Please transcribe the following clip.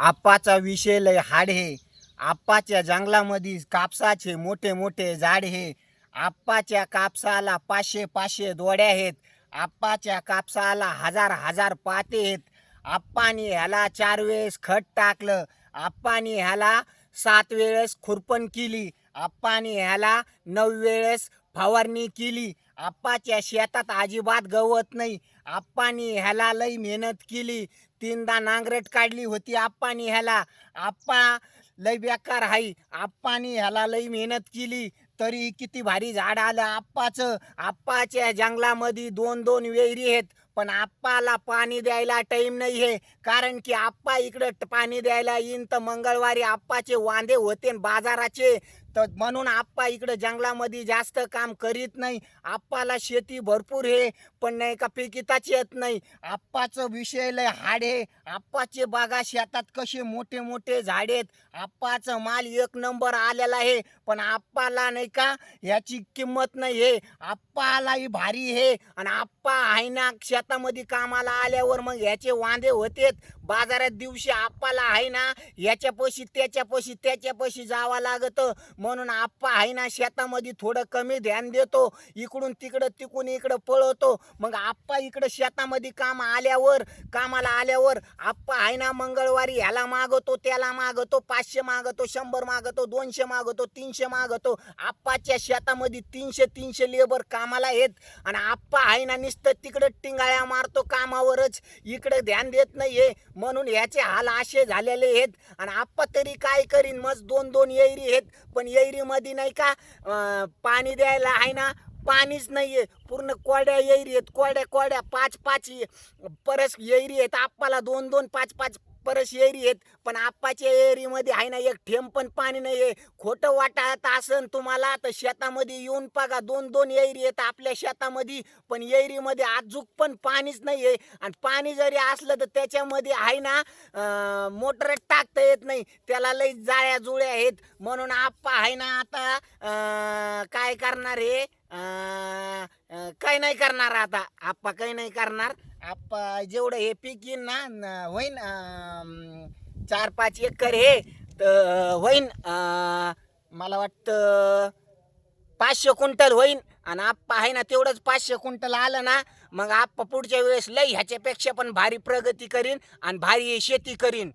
आप्पाचा विषय लय हाड हे. आप्पाच्या जंगलामध्ये कापसाचे मोठे मोठे झाड हे. आप्पाच्या कापसाला पाचशे पाचशे दोड्या आहेत आप्पाच्या कापसाला हजार हजार पाते आहेत आप्पानी ह्याला चार वेळेस खत टाकलं. आप्पाने ह्याला सात वेळेस खुरपण केली. आप्पानी ह्याला नऊ वेळेस फवारणी केली. आप्पाच्या शेतात अजिबात गवत नाही. आप्पानी ह्याला लई मेहनत केली. तीनदा नांगरट काढली होती आप्पानी ह्याला. आप्पा लई बेकार हाई आप्पानी ह्याला लई मेहनत केली. तरी किती भारी झाड आलं आप्पाचं. आप्पाच्या जंगलामध्ये दोन दोन वेरी आहेत. पण आप्पाला पाणी द्यायला टाईम नाही आहे कारण की आप्पा इकडं पाणी द्यायला येईन तर मंगळवारी आप्पाचे वांदे होते बाजाराचे. तर म्हणून आप्पा इकडं जंगलामध्ये जास्त काम करीत नाही. आप्पाला शेती भरपूर आहे पण नाही का पिकिताच येत नाही. आप्पाचं विषय लय हाड आहे आप्पाचे बागा शेतात कसे मोठे मोठे झाडे आहेत. आप्पाचं माल एक नंबर आलेला आहे. पण आप्पाला नाही का ह्याची किंमत नाही आहे आप्पालाही भारी आहे आणि आप्पा आहे ना शेतामध्ये कामाला आल्यावर मग ह्याचे वांदे होतेत. बाजारात दिवशी आप्पाला आहे ना याच्यापाशी त्याच्यापाशी त्याच्यापाशी जावं लागत. म्हणून आप्पा आहे ना शेतामध्ये थोडं कमी ध्यान देतो. इकडून तिकडं तिकून इकडं पळवतो मग आप्पा इकडं शेतामध्ये काम आल्यावर कामाला आल्यावर आप्पा आहे ना मंगळवारी ह्याला मागवतो त्याला मागवतो पाचशे मागवतो शंभर मागवतो दोनशे मागवतो तीनशे मागवतो आप्पाच्या शेतामध्ये तीनशे तीनशे लेबर कामाला येत आणि आप्पा आहे ना नुसतं तिकडं टिंगाळ्या मारतो कामावरच. इकडे ध्यान देत नाहीये. म्हणून याचे हाल असे झालेले आहेत. आणि आप्पा तरी काय करीन? मग दोन दोन येरी आहेत. पण येरीमध्ये नाही का पाणी द्यायला आहे ना पाणीच नाहीये. पूर्ण कोड्या येरी आहेत कोड्या कोड्या पाच पाच परस येरी आहेत आप्पाला दोन दोन पाच पाच परस येरी आहेत. पण आप्पाच्या एरीमध्ये आहे ना एक थेंब पण पाणी नाही आहे खोटं वाटत असन तुम्हाला तर शेतामध्ये येऊन पगा दोन दोन येरी आहेत आपल्या शेतामध्ये. पण येरीमध्ये आजूक पण पाणीच नाही आहे आणि पाणी जरी असलं तर त्याच्यामध्ये आहे ना मोटर टाकता येत नाही. त्याला लई जाळ्या जुळ्या आहेत. म्हणून आप्पा आहे ना आता काय करणार हे? काही नाही करणार आता. आप्पा काही नाही करणार. आप्पा जेवढं हे पीक येईन ना होईन चार पाच एकर हे तर होईन मला वाटतं पाचशे क्विंटल होईन. आणि आप्पा आहे ना तेवढंच पाचशे क्विंटल आलं ना मग आप्पा पुढच्या वेळेस लई ह्याच्यापेक्षा पण भारी प्रगती करीन आणि भारी शेती करीन.